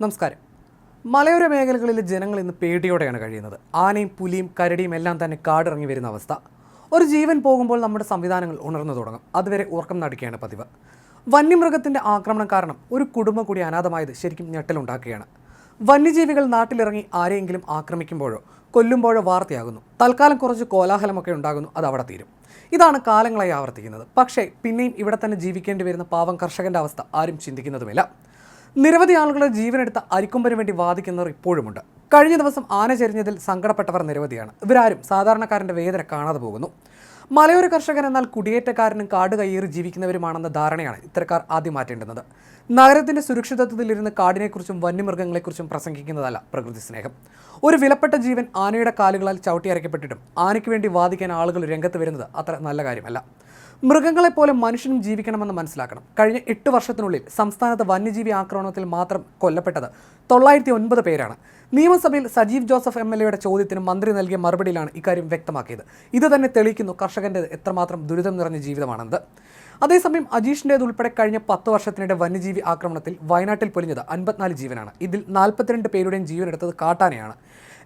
നമസ്കാരം. മലയോര മേഖലകളിലെ ജനങ്ങൾ ഇന്ന് പേടിയോടെയാണ് കഴിയുന്നത്. ആനയും പുലിയും കരടിയും എല്ലാം തന്നെ കാടിറങ്ങി വരുന്ന അവസ്ഥ. ഒരു ജീവൻ പോകുമ്പോൾ നമ്മുടെ സംവിധാനങ്ങൾ ഉണർന്നു തുടങ്ങും. അതുവരെ ഉറക്കം നടിക്കുകയാണ് പതിവ്. വന്യമൃഗത്തിന്റെ ആക്രമണം കാരണം ഒരു കുടുംബം കൂടി അനാഥമായത് ശരിക്കും ഞെട്ടലുണ്ടാക്കുകയാണ്. വന്യജീവികൾ നാട്ടിലിറങ്ങി ആരെയെങ്കിലും ആക്രമിക്കുമ്പോഴോ കൊല്ലുമ്പോഴോ വാർത്തയാകുന്നു. തൽക്കാലം കുറച്ച് കോലാഹലമൊക്കെ ഉണ്ടാകുന്നു അത് അവിടെ തീരും. ഇതാണ് കാലങ്ങളായി ആവർത്തിക്കുന്നത്. പക്ഷേ പിന്നെയും ഇവിടെ തന്നെ ജീവിക്കേണ്ടി വരുന്ന പാവം കർഷകന്റെ അവസ്ഥ ആരും ചിന്തിക്കുന്നതുമില്ല. നിരവധി ആളുകളുടെ ജീവനെടുത്ത അരിക്കൊമ്പന് വേണ്ടി വാദിക്കുന്നവർ ഇപ്പോഴുമുണ്ട്. കഴിഞ്ഞ ദിവസം ആന ചെരിഞ്ഞതിൽ സങ്കടപ്പെട്ടവർ നിരവധിയാണ്. ഇവരാരും സാധാരണക്കാരന്റെ വേദന കാണാതെ പോകുന്നു. മലയോര കർഷകൻ എന്നാൽ കുടിയേറ്റക്കാരനും കാട് കയ്യേറി ജീവിക്കുന്നവരുമാണെന്ന ധാരണയാണ് ഇത്തരക്കാർ ആദ്യം മാറ്റേണ്ടുന്നത്. നഗരത്തിന്റെ സുരക്ഷിതത്വത്തിലിരുന്ന് കാടിനെക്കുറിച്ചും വന്യമൃഗങ്ങളെക്കുറിച്ചും പ്രസംഗിക്കുന്നതല്ല പ്രകൃതി സ്നേഹം. ഒരു വിലപ്പെട്ട ജീവൻ ആനയുടെ കാലുകളാൽ ചവിട്ടിയരയ്ക്കപ്പെട്ടിട്ടും ആനയ്ക്ക് വേണ്ടി വാദിക്കാൻ ആളുകൾ രംഗത്ത് വരുന്നത് അത്ര നല്ല കാര്യമല്ല. മൃഗങ്ങളെപ്പോലെ മനുഷ്യനും ജീവിക്കണമെന്ന് മനസ്സിലാക്കണം. കഴിഞ്ഞ എട്ട് വർഷത്തിനുള്ളിൽ സംസ്ഥാനത്ത് വന്യജീവി ആക്രമണത്തിൽ മാത്രം കൊല്ലപ്പെട്ടത് തൊള്ളായിരത്തി ഒൻപത് പേരാണ്. നിയമസഭയിൽ സജീവ് ജോസഫ് എം എൽ എയുടെ ചോദ്യത്തിന് മന്ത്രി നൽകിയ മറുപടിയിലാണ് ഇക്കാര്യം വ്യക്തമാക്കിയത്. ഇത് തന്നെ തെളിയിക്കുന്നു കർഷകന്റെ എത്രമാത്രം ദുരിതം നിറഞ്ഞ ജീവിതമാണെന്നത് അതേസമയം അജീഷിന്റേതുൾപ്പെടെ കഴിഞ്ഞ പത്ത് വർഷത്തിനിടെ വന്യജീവി ആക്രമണത്തിൽ വയനാട്ടിൽ പൊലിഞ്ഞത് അൻപത്തിനാല് ജീവനാണ്. ഇതിൽ നാൽപ്പത്തിരണ്ട് പേരുടെയും ജീവനെടുത്തത് കാട്ടാനയാണ്.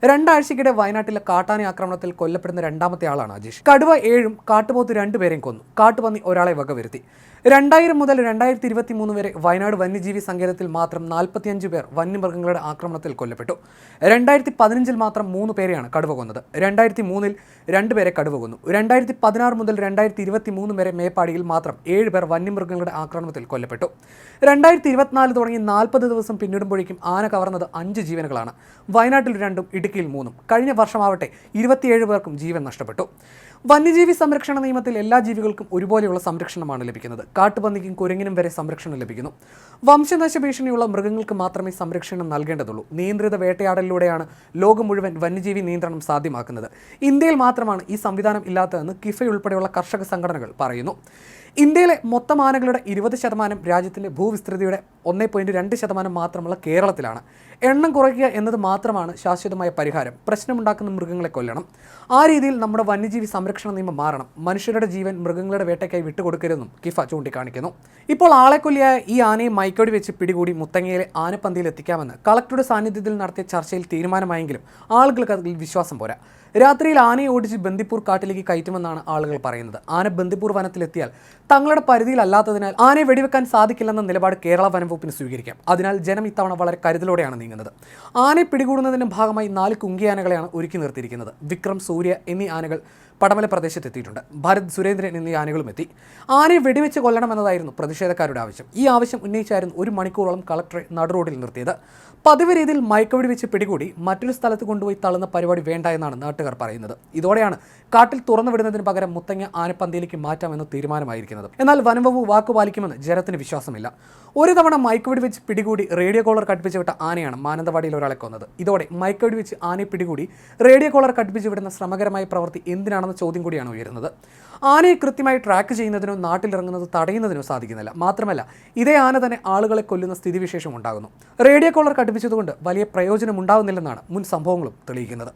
രണ്ടാഴ്ചക്കിടെ വയനാട്ടിലെ കാട്ടാന ആക്രമണത്തിൽ കൊല്ലപ്പെടുന്ന രണ്ടാമത്തെ ആളാണ് അജീഷ്. കടുവ ഏഴും കാട്ടുപോത്ത് രണ്ടുപേരെയും കൊന്നു. കാട്ടുപന്നി ഒരാളെ വകവരുത്തി. രണ്ടായിരം മുതൽ രണ്ടായിരത്തി ഇരുപത്തി മൂന്ന് വരെ വയനാട് വന്യജീവി സങ്കേതത്തിൽ മാത്രം നാൽപ്പത്തിയഞ്ച് പേർ വന്യമൃഗങ്ങളുടെ ആക്രമണത്തിൽ കൊല്ലപ്പെട്ടു. രണ്ടായിരത്തി പതിനഞ്ചിൽ മാത്രം മൂന്ന് പേരെയാണ് കടുവ കൊന്നത്. രണ്ടായിരത്തി മൂന്നിൽ രണ്ട് പേരെ കടുവ കൊന്നു. രണ്ടായിരത്തി പതിനാറ് മുതൽ രണ്ടായിരത്തി ഇരുപത്തി മൂന്ന് വരെ മേപ്പാടിയിൽ മാത്രം ഏഴ് പേർ വന്യമൃഗങ്ങളുടെ ആക്രമണത്തിൽ കൊല്ലപ്പെട്ടു. രണ്ടായിരത്തി ഇരുപത്തിനാല് തുടങ്ങി നാൽപ്പത് ദിവസം പിന്നിടുമ്പോഴേക്കും ആന കവർന്നത് അഞ്ച് ജീവനുകളാണ്. വയനാട്ടിൽ രണ്ടും ഇടുക്കിയിൽ മൂന്നും. കഴിഞ്ഞ വർഷമാവട്ടെ ഇരുപത്തിയേഴ് പേർക്കും ജീവൻ നഷ്ടപ്പെട്ടു. വന്യജീവി സംരക്ഷണ നിയമത്തിൽ എല്ലാ ജീവികൾക്കും ഒരുപോലെയുള്ള സംരക്ഷണമാണ് ലഭിക്കുന്നത്. കാട്ടുപന്നിക്കും കുരങ്ങിനും വരെ സംരക്ഷണം ലഭിക്കുന്നു. വംശനാശ ഭീഷണിയുള്ള മൃഗങ്ങൾക്ക് മാത്രമേ സംരക്ഷണം നൽകേണ്ടതുള്ളൂ. നിയന്ത്രിത വേട്ടയാടലിലൂടെയാണ് ലോകം മുഴുവൻ വന്യജീവി നിയന്ത്രണം സാധ്യമാക്കുന്നത്. ഇന്ത്യയിൽ മാത്രമാണ് ഈ സംവിധാനം ഇല്ലാത്തതെന്ന് കിഫ ഉൾപ്പെടെയുള്ള കർഷക സംഘടനകൾ പറയുന്നു. ഇന്ത്യയിലെ മൊത്തം ആനകളുടെ ഇരുപത് ശതമാനം രാജ്യത്തിന്റെ ഭൂവിസ്തൃതിയുടെ ഒന്നേ പോയിന്റ് രണ്ട് ശതമാനം മാത്രമുള്ള കേരളത്തിലാണ്. എണ്ണം കുറയ്ക്കുക എന്നത് മാത്രമാണ് ശാശ്വതമായ പരിഹാരം. പ്രശ്നമുണ്ടാക്കുന്ന മൃഗങ്ങളെ കൊല്ലണം. ആ രീതിയിൽ നമ്മുടെ വന്യജീവി സംരക്ഷണ നിയമം മാറണം. മനുഷ്യരുടെ ജീവൻ മൃഗങ്ങളുടെ വേട്ടയ്ക്കായി വിട്ടുകൊടുക്കരുതെന്നും കിഫ ചൂണ്ടിക്കാണിക്കുന്നു. ഇപ്പോൾ ആളെ കൊല്ലിയായ ഈ ആനയെ മൈക്കോടി വെച്ച് പിടികൂടി മുത്തങ്ങയിലെ ആനപ്പന്തിയിൽ എത്തിക്കാമെന്ന് കളക്ടറുടെ സാന്നിധ്യത്തിൽ നടത്തിയ ചർച്ചയിൽ തീരുമാനമായെങ്കിലും ആളുകൾക്ക് അതിൽ വിശ്വാസം പോരാ. രാത്രിയിൽ ആനയെ ഓടിച്ച് ബന്ദിപ്പൂർ കാട്ടിലേക്ക് കയറ്റുമെന്നാണ് ആളുകൾ പറയുന്നത്. ആന ബന്ദിപ്പൂർ വനത്തിലെത്തിയാൽ തങ്ങളുടെ പരിധിയിലല്ലാത്തതിനാൽ ആനയെ വെടിവെക്കാൻ സാധിക്കില്ലെന്ന നിലപാട് കേരള വനംവകുപ്പിന് സ്വീകരിക്കാം. അതിനാൽ ജനം ഇത്തവണ വളരെ കരുതലോടെയാണ് നീങ്ങുന്നത്. ആനയെ പിടികൂടുന്നതിന്റെ ഭാഗമായി നാല് കുങ്കിയാനകളെയാണ് ഒരുക്കി നിർത്തിയിരിക്കുന്നത്. വിക്രം സൂര്യ എന്നീ ആനകൾ പടമല പ്രദേശത്ത് എത്തിയിട്ടുണ്ട് ഭരത് സുരേന്ദ്രൻ എന്നീ ആനകളും എത്തി. ആനയെ വെടിവെച്ച് കൊല്ലണമെന്നതായിരുന്നു പ്രതിഷേധക്കാരുടെ ആവശ്യം. ഈ ആവശ്യം ഉന്നയിച്ചായിരുന്നു ഒരു മണിക്കൂറോളം കളക്ടറെ നടുറോഡിൽ നിർത്തിയത്. പതിവ് രീതിയിൽ മയക്കുവെടി വെച്ച് പിടികൂടി മറ്റൊരു സ്ഥലത്ത് കൊണ്ടുപോയി തള്ളുന്ന പരിപാടി വേണ്ട എന്നാണ് നാട്ടുകാർ പറയുന്നത്. ഇതോടെയാണ് കാട്ടിൽ തുറന്നു വിടുന്നതിന് പകരം മുത്തങ്ങ ആനപ്പന്തിയിലേക്ക് മാറ്റാമെന്ന് തീരുമാനമായിരിക്കുന്നത്. എന്നാൽ വനംവകുപ്പ് വാക്കുപാലിക്കുമെന്ന് ജനത്തിന് വിശ്വാസമില്ല. ഒരു തവണ മയക്കുവെടി വെച്ച് പിടികൂടി റേഡിയോ കോളർ കടുപ്പിച്ച് വിട്ട ആനയാണ് മാനന്തവാടിയിൽ ഒരാളെ കൊന്നത്. ഇതോടെ മയക്കുവെടി വെച്ച് ആനയെ പിടികൂടി റേഡിയോ കോളർ കടുപ്പിച്ച് വിടുന്ന ശ്രമകരമായ പ്രവൃത്തി എന്തിനാണെന്ന ചോദ്യം കൂടിയാണ് ഉയരുന്നത്. ആനയെ കൃത്യമായി ട്രാക്ക് ചെയ്യുന്നതിനോ നാട്ടിലിറങ്ങുന്നത് തടയുന്നതിനോ സാധിക്കുന്നില്ല. മാത്രമല്ല ഇതേ ആന തന്നെ ആളുകളെ കൊല്ലുന്ന സ്ഥിതിവിശേഷം ഉണ്ടാകുന്നു. റേഡിയോ കോളർ കടുപ്പിച്ചതുകൊണ്ട് വലിയ പ്രയോജനം ഉണ്ടാകുന്നില്ലെന്നാണ് മുൻ സംഭവങ്ങളും തെളിയിക്കുന്നത്.